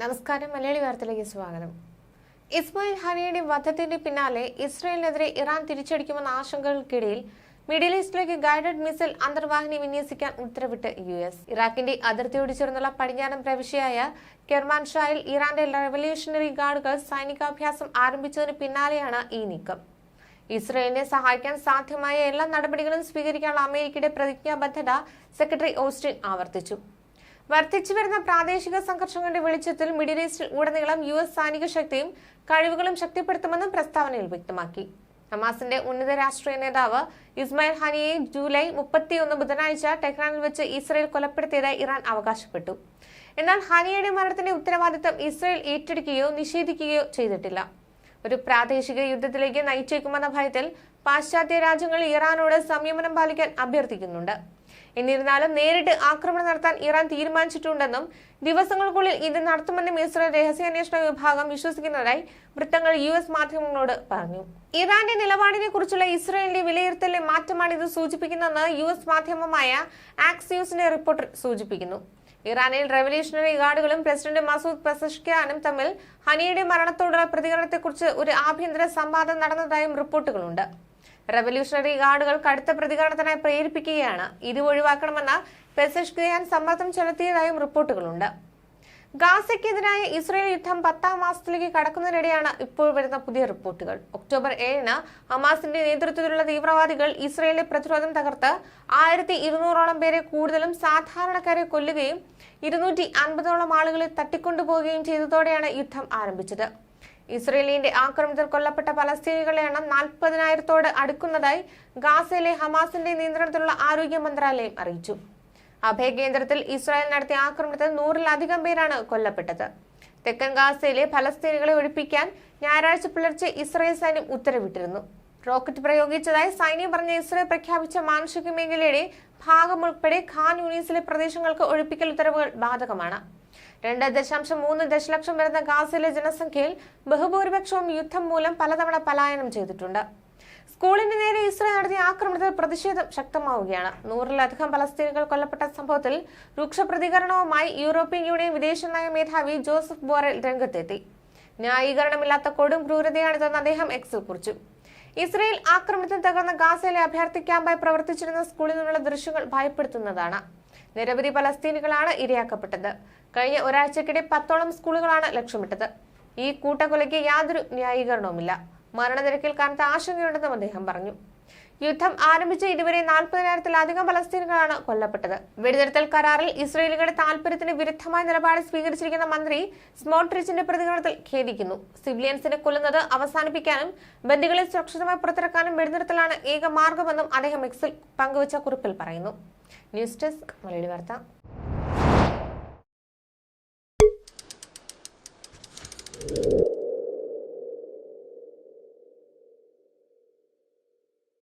നമസ്കാരം. മലയാളി വാർത്തയിലേക്ക് സ്വാഗതം. ഇസ്മായിൽ ഹനിയുടെ വധത്തിന്റെ പിന്നാലെ ഇസ്രയേലിനെതിരെ ഇറാൻ തിരിച്ചടിക്കുമെന്ന ആശങ്കകൾക്കിടയിൽ മിഡിൽ ഈസ്റ്റിലേക്ക് ഗൈഡഡ് മിസൈൽ അന്തർവാഹിനി വിന്യസിക്കാൻ ഉത്തരവിട്ട് യു എസ്. ഇറാഖിന്റെ അതിർത്തിയോട് ചേർന്നുള്ള പടിഞ്ഞാറൻ പ്രവിശ്യയായ കെർമാൻഷായിൽ ഇറാന്റെ റവല്യൂഷണറി ഗാർഡുകൾ സൈനികാഭ്യാസം ആരംഭിച്ചതിന് പിന്നാലെയാണ് ഈ നീക്കം. ഇസ്രയേലിനെ സഹായിക്കാൻ സാധ്യമായ എല്ലാ നടപടികളും സ്വീകരിക്കാനുള്ള അമേരിക്കയുടെ പ്രതിജ്ഞാബദ്ധത സെക്രട്ടറി ഓസ്റ്റിൻ ആവർത്തിച്ചു. വർദ്ധിച്ചു വരുന്ന പ്രാദേശിക സംഘർഷങ്ങളുടെ വെളിച്ചത്തിൽ മിഡിൽ ഈസ്റ്റിൽ ഉടനീളം യു എസ് സൈനിക ശക്തിയും കഴിവുകളും ശക്തിപ്പെടുത്തുമെന്നും പ്രസ്താവനയിൽ വ്യക്തമാക്കി. ഹമാസിന്റെ ഉന്നത രാഷ്ട്രീയ നേതാവ് ഇസ്മായിൽ ഹാനിയെ ജൂലൈ മുപ്പത്തിയൊന്ന് ബുധനാഴ്ച ടെഹ്റാനിൽ വെച്ച് ഇസ്രയേൽ കൊലപ്പെടുത്തിയതായി ഇറാൻ അവകാശപ്പെട്ടു. എന്നാൽ ഹാനിയയുടെ മരണത്തിന്റെ ഉത്തരവാദിത്തം ഇസ്രയേൽ ഏറ്റെടുക്കുകയോ നിഷേധിക്കുകയോ ചെയ്തിട്ടില്ല. ഒരു പ്രാദേശിക യുദ്ധത്തിലേക്ക് നയിച്ചേക്കുമെന്ന ഭയത്തിൽ പാശ്ചാത്യ രാജ്യങ്ങൾ ഇറാനോട് സംയമനം പാലിക്കാൻ അഭ്യർത്ഥിക്കുന്നുണ്ട്. എന്നിരുന്നാലും നേരിട്ട് ആക്രമണം നടത്താൻ ഇറാൻ തീരുമാനിച്ചിട്ടുണ്ടെന്നും ദിവസങ്ങൾക്കുള്ളിൽ ഇത് നടത്തുമെന്നും ഇസ്രായേൽ രഹസ്യാന്വേഷണ വിഭാഗം വിശ്വസിക്കുന്നതായി വൃത്തങ്ങൾ യു എസ് മാധ്യമങ്ങളോട് പറഞ്ഞു. ഇറാന്റെ നിലപാടിനെ കുറിച്ചുള്ള ഇസ്രായേലിന്റെ വിലയിരുത്തലിലെ മാറ്റമാണ് ഇത് സൂചിപ്പിക്കുന്നതെന്ന് യു എസ് മാധ്യമമായ ആക്സിയൂസിന്റെ റിപ്പോർട്ടിൽ സൂചിപ്പിക്കുന്നു. ഇറാനിൽ റവല്യൂഷണറി ഗാർഡുകളും പ്രസിഡന്റ് മസൂദ് പെസഷ്കാനും തമ്മിൽ ഹനിയുടെ മരണത്തോടുള്ള പ്രതികരണത്തെക്കുറിച്ച് ഒരു ആഭ്യന്തര സംവാദം നടന്നതായും റിപ്പോർട്ടുകളുണ്ട്. റവല്യൂഷണറി ഗാർഡുകൾ കടുത്ത പ്രതികരണത്തിനായി പ്രേരിപ്പിക്കുകയാണ്. ഇത് ഒഴിവാക്കണമെന്ന് പെസഷ്കിയാൻ സമ്മർദ്ദം ചെലുത്തിയതായും റിപ്പോർട്ടുകളുണ്ട്. ഗാസയ്ക്കെതിരായ ഇസ്രയേൽ യുദ്ധം പത്താം മാസത്തിലേക്ക് കടക്കുന്നതിനിടെയാണ് ഇപ്പോൾ വരുന്ന പുതിയ റിപ്പോർട്ടുകൾ. ഒക്ടോബർ ഏഴിന് ഹമാസിന്റെ നേതൃത്വത്തിലുള്ള തീവ്രവാദികൾ ഇസ്രയേലിലെ പ്രതിരോധം തകർത്ത് ആയിരത്തി ഇരുന്നൂറോളം പേരെ കൂടുതലും സാധാരണക്കാരെ കൊല്ലുകയും ഇരുന്നൂറ്റി അൻപതോളം ആളുകളെ തട്ടിക്കൊണ്ടുപോവുകയും ചെയ്തതോടെയാണ് യുദ്ധം ആരംഭിച്ചത്. ഇസ്രയേലിന്റെ ആക്രമണത്തിൽ കൊല്ലപ്പെട്ട പലസ്തീനികളുടെ എണ്ണം നാൽപ്പതിനായിരത്തോട് അടുക്കുന്നതായി ഗാസയിലെ ഹമാസിന്റെ നിയന്ത്രണത്തിലുള്ള ആരോഗ്യ മന്ത്രാലയം അറിയിച്ചു. അഭയകേന്ദ്രത്തിൽ ഇസ്രായേൽ നടത്തിയ ആക്രമണത്തിൽ നൂറിലധികം പേരാണ് കൊല്ലപ്പെട്ടത്. തെക്കൻ ഗാസയിലെ ഫലസ്തീനികളെ ഒഴിപ്പിക്കാൻ ഞായറാഴ്ച പുലർച്ചെ ഇസ്രായേൽ സൈന്യം ഉത്തരവിട്ടിരുന്നു. റോക്കറ്റ് പ്രയോഗിച്ചതായി സൈന്യം പറഞ്ഞ ഇസ്രായേൽ പ്രഖ്യാപിച്ച മാനുഷിക മേഖലയുടെ ഭാഗം ഉൾപ്പെടെ ഖാൻ യൂണീസിലെ പ്രദേശങ്ങൾക്ക് ഒഴിപ്പിക്കൽ ഉത്തരവുകൾ ബാധകമാണ്. രണ്ട് ദശാംശം മൂന്ന് ദശലക്ഷം വരുന്ന ഗാസയിലെ ജനസംഖ്യയിൽ ബഹുഭൂരിപക്ഷവും യുദ്ധം മൂലം പലതവണ പലായനം ചെയ്തിട്ടുണ്ട്. സ്കൂളിന് നേരെ ഇസ്രായേൽ നടത്തിയ ആക്രമണത്തിൽ പ്രതിഷേധം ശക്തമാവുകയാണ്. നൂറിലധികം പലസ്തീനികൾ കൊല്ലപ്പെട്ട സംഭവത്തിൽ രൂക്ഷ പ്രതികരണവുമായി യൂറോപ്യൻ യൂണിയൻ വിദേശനയ മേധാവി ജോസഫ് ബോറൽ രംഗത്തെത്തി. ന്യായീകരണമില്ലാത്ത കൊടും ക്രൂരതയാണിതെന്ന് അദ്ദേഹം എക്സിൽ കുറിച്ചു. ഇസ്രയേൽ ആക്രമണത്തിൽ തകർന്ന ഗാസയിലെ അഭയാർത്ഥി ക്യാമ്പായി പ്രവർത്തിച്ചിരുന്ന സ്കൂളിൽ നിന്നുള്ള ദൃശ്യങ്ങൾ ഭയപ്പെടുത്തുന്നതാണ്. നിരവധി പലസ്തീനുകളാണ് ഇരയാക്കപ്പെട്ടത്. കഴിഞ്ഞ ഒരാഴ്ചക്കിടെ പത്തോളം സ്കൂളുകളാണ് ലക്ഷ്യമിട്ടത്. ഈ കൂട്ടക്കൊലയ്ക്ക് യാതൊരു ന്യായീകരണവുമില്ല. മരണനിരക്കിൽ കനത്ത ആശങ്കയുണ്ടെന്നും അദ്ദേഹം പറഞ്ഞു. യുദ്ധം ആരംഭിച്ച ഇതുവരെ നാൽപ്പതിനായിരത്തിലധികം പലസ്തീനുകളാണ് കൊല്ലപ്പെട്ടത്. വെടിനിർത്തൽ കരാറിൽ ഇസ്രയേലുകളുടെ താൽപര്യത്തിന് വിരുദ്ധമായ നിലപാട് സ്വീകരിച്ചിരിക്കുന്ന മന്ത്രി സ്മോട്രിച്ചിന്റെ പ്രതികരണത്തിൽ ഖേദിക്കുന്നു. സിവിലിയൻസിനെ കൊല്ലുന്നത് അവസാനിപ്പിക്കാനും ബന്ദികളെ സുരക്ഷിതമായി പുറത്തിറക്കാനും വെടിനിർത്തലാണ് ഏക മാർഗമെന്നും അദ്ദേഹം എക്സിൽ പങ്കുവച്ച കുറിപ്പിൽ പറയുന്നു. ന്യൂസ് ഡെസ്ക് മലയാളി വാർത്ത.